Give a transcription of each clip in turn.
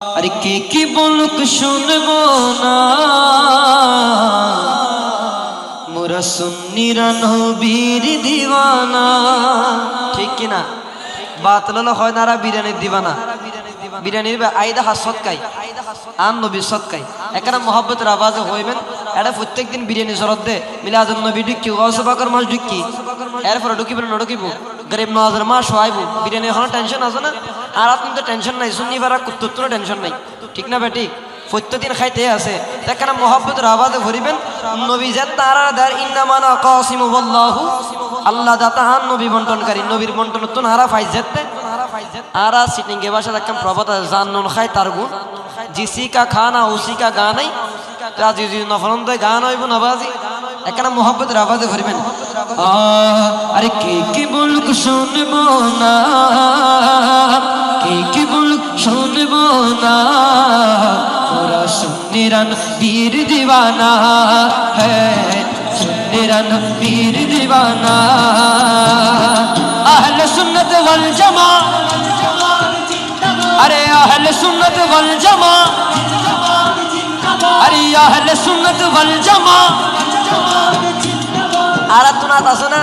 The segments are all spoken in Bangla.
আরে কে কি বলুক শুনব না। মোরা সুন্নিরা নবীর দিওয়ানা। ঠিক কিনা বাতলালো হয় নারা বিরিয়ানির দিবানা বিরিয়ানির আইদা হাস সৎকাই। আন নবীর সৎকাই। এখানে মোহাব্বতের আওয়াজে হইবেন। এটা প্রত্যেক দিন বিরিয়ানি জরত দে। মিলাদুল নবী ঢুকি, ওয়াসে বাকর মাস ঢুকি। এরপরে ঢুকিব না, ঢুকিব? গরিব নওয়াজের মা হইব বিরিয়ানি এখন টেনশন আছে না? আর আপনার তো টেনশন নাই শুনি পারা কুত্তর টেনশন নাই। ঠিক না বেটি? প্রত্যেকদিন খাইতে আছে। এখানে মোহাব্বতের আওয়াজে ভরিবেন? নবী যে তারা দার ইন্নামানা কাসিমু ওয়াল্লাহু আল্লাহ দাতা হান নবী বন্টনকারী, নবীর বন্টন তো নারা ফাইজ যেতে। আরা সিটিং কে বাসা দেখলাম প্রভাত জান্নুন খাই তার গুণ। জিসি কা খানা উসি কা গানাই রাজি জি নফরন তো গান হইব নবাজি এখানে মোহাব্বতের আওয়াজে ভরিবেন। আরে কে কি বলুক শুনব না? কে কি বলুক শুনব না? ওরা সুন্নিরান বীর দিওয়ানা হ্যাঁ বীর দিওয়ানা আহলে সুন্নত ওয়াল জামা আরে আহলে সুন্নত ওয়াল জামা আরে আহলে সুন্নত ওয়াল জামা। আরাতুনাত আছে না?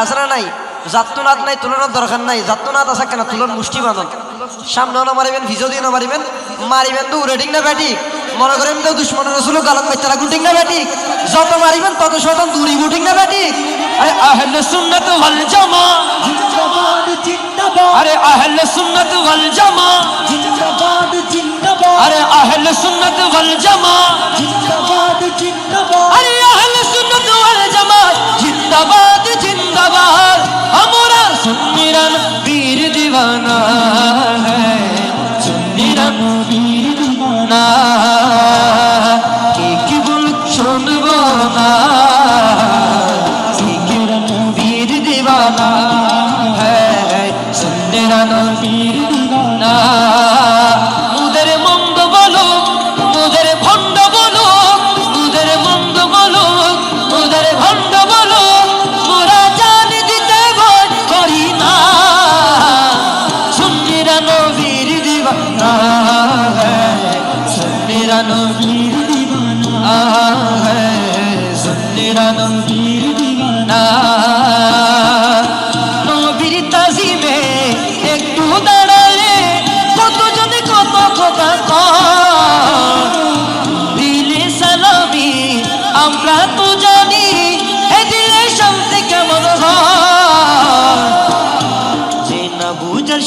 আছে না নাই? জাত্তুনাথ নাই তুলনার দরকার নাই। জাত্তুনাথ আছে কেন? তুলন মুষ্টি বাঁধন। সামনেও না মারিবেন ভিজো দিয়ে না মারিবেন। মারিবেন তো রেডিং না ব্যাটি? মনে করেন তো দুশ্মনের রসুল গালত বাচ্চারা গুটিং না ব্যাটি? যত মারিবেন তত শতান দূরি গুটিং না ব্যাটি? আরে আহলে সুন্নাত ওয়াল জামা। আরে আহলে সুন্নাত ওয়াল জামা। জিন্দাবাদ জিন্দাবাদ। আরে আহল সুন্নত ওয়াল জামা জিন্দাবাদ জিন্দাবাদ। আরে আহল সুন্নত ওয়াল জামাত। জিন্দাবাদ জিন্দাবাদ। আমরা সুন্নিরান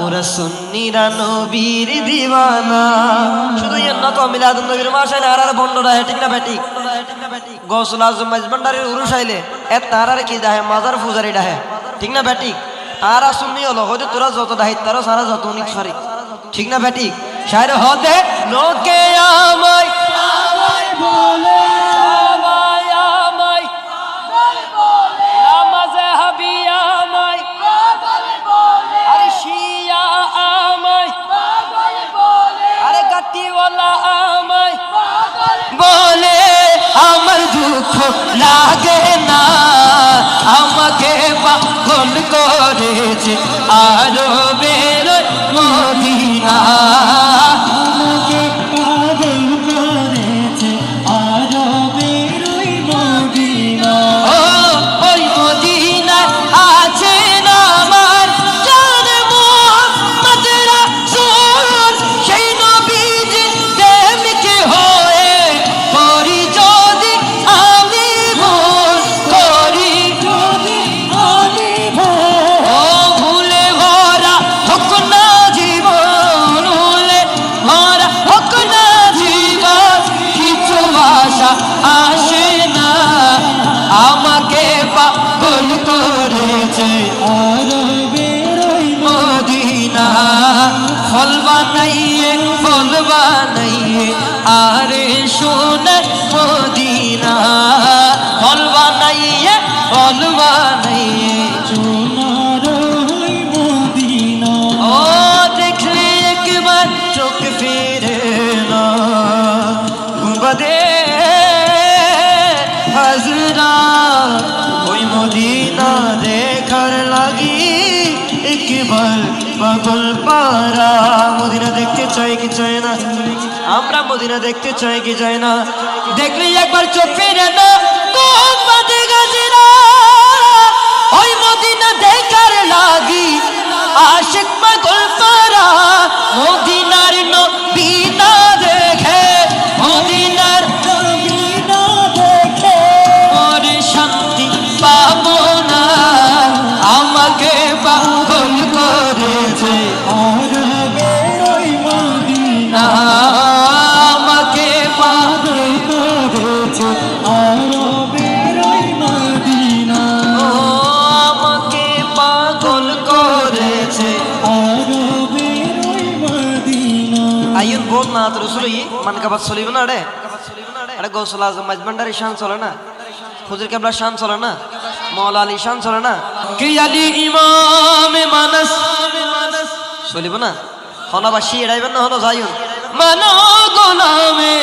মোরা সুন্নিরা নবীর দিওয়ানা। শুধু ইয়ে না তো মিলাদ নবীর মাসাইলে আর আর বন্ডরা ঠিক না ব্যাটি গৌসুল আজম মাইজবান্ডারের উরুস আইলে এ তার আর কি দাহে, মাজার ফুজারি ডাহে ঠিক না ব্যাটি আর আর শুননি হলো, হয়তো তোরা যত দাহিত তারও সারা যত অনেক সরি ঠিক না ব্যাটি শায়র হতে লোকে আমায় আমায় বলে। লাগে না আমাকে পাগল করেছে। আরও পরবা নাই আরে শোনে মদিনা। ফলবা নাই ফলবা নাই দেখলে একবার চোখ ফিরে না। ওই দেখার লাগি একবার পাগল পারা চাই কি চাই না? আমরা মদিনা দেখতে চাই কি চাই না? দেখলি একবার চোখ ফিরে না? ওই দেখার লাগি আশিক পাগল পারা মদিনার নবী কাবাত চলিব না রে? আরে গৌসল আজম মাজবান্ডারি শান চলে না? হুজুর কেবলা শান চলে না? মৌলা আলী শান চলে না? কি আলী ইমাম মানস। চলিব না? হনবাসী এড়াইবেন না হন যাইন মানো গোলামে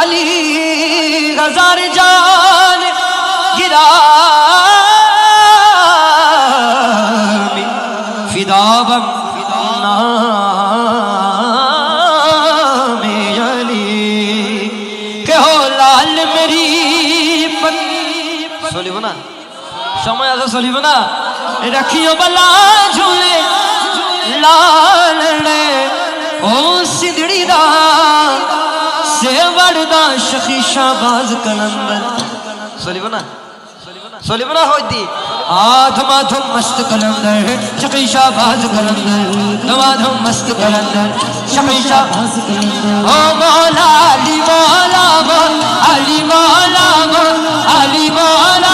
আলী হাজার জান। গিরামি ফিদাবম চলিব না রাখিও বলা ঝুলে? লাল রে। ও সিদড়ি দা। সেবড়দা শখি শাবাজ কলন্দর চলিব না চলিব না হইতি? আধমা ধুম মস্ত কলন্দর শখি শাবাজ কলন্দর ধমা ধুম মস্ত কলন্দর শখি শাবাজ ও মৌলা আলী, মৌলা মৌলা আলী, মৌলা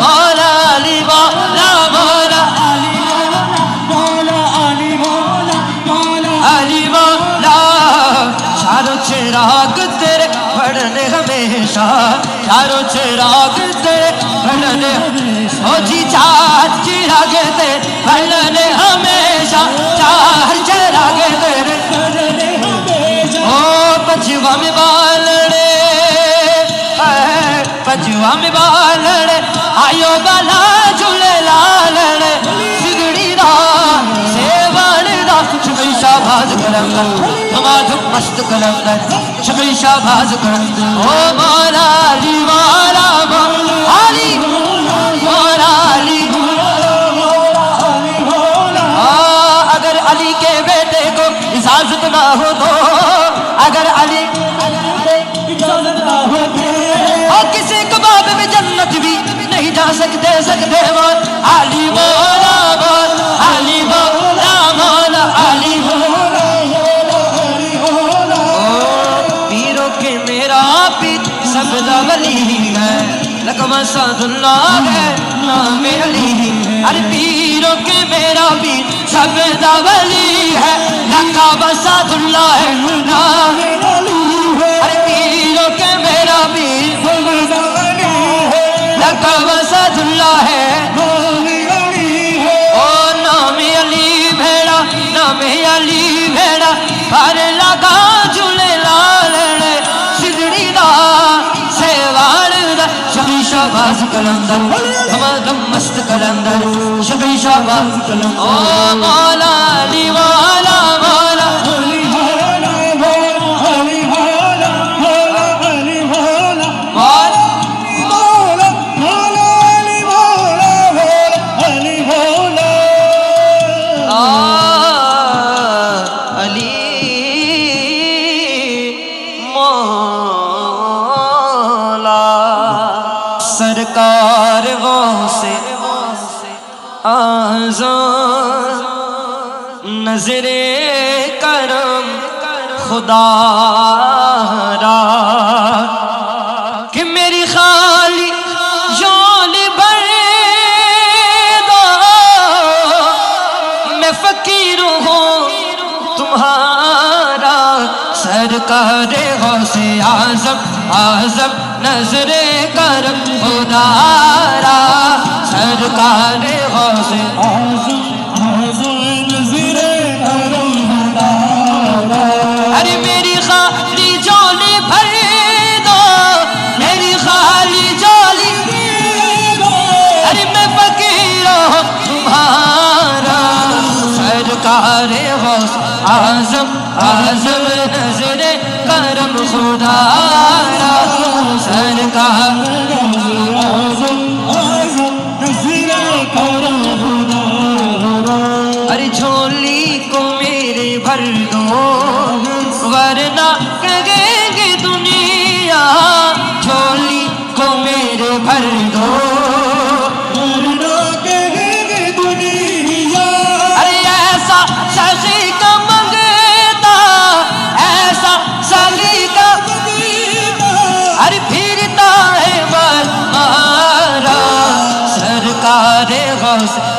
مولا ہمیشہ چاروں چراغ دے بھلنے ہو جی چار چراغ دے بھلنے ہمیشہ چار چراغ دے۔ او پچھوا میں بالڑے پچھوا میں بالڑے آئیو بالا शाबाज करंदन नमाज मस्त करंदन शक्ल शाबाज करंदन ओ मारा अली वाला अली मारा अली अगर अली के बेटे को इजाजत ना हो तो अगर अली किसी कबाब में जन्नत भी नहीं जा सकते सकते मान आली मान नाम अली अरे पीरों के मेरा पीर सब वली है लकमा सादुल्ला है नाम अरे पीरों के मेरा पीर लकब सदुल्ला है ओ नाम अली भेड़ा नाम अली भेड़ा पर लगा शबी शाबाज कलंदर हमादम मस्त कलंदर शबी शाबाज कलंदर ओ मौला अली نظر کرم، خدا را، کہ میری خالی جان بڑے دا میں فقیر ہوں، تمہارا سرکار غوث آزم آزم نظر کرم، خدا کار غوث اعظم اعظم نظر کرم خدا را سرکار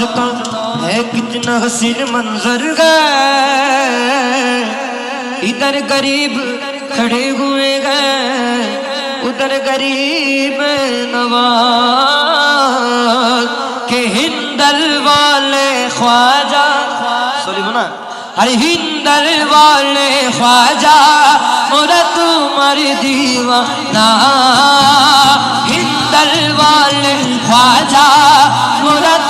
سکتا ہے کتنا حسین منظر گئے ادھر غریب کھڑے ہوئے گئے ادھر گریب نواز کہ ہندل والے خواجہ۔ سوری بنا۔ ہر ہندل والے خواجہ، مرد مردی وحدہ۔ ہندل والے خواجہ، مرد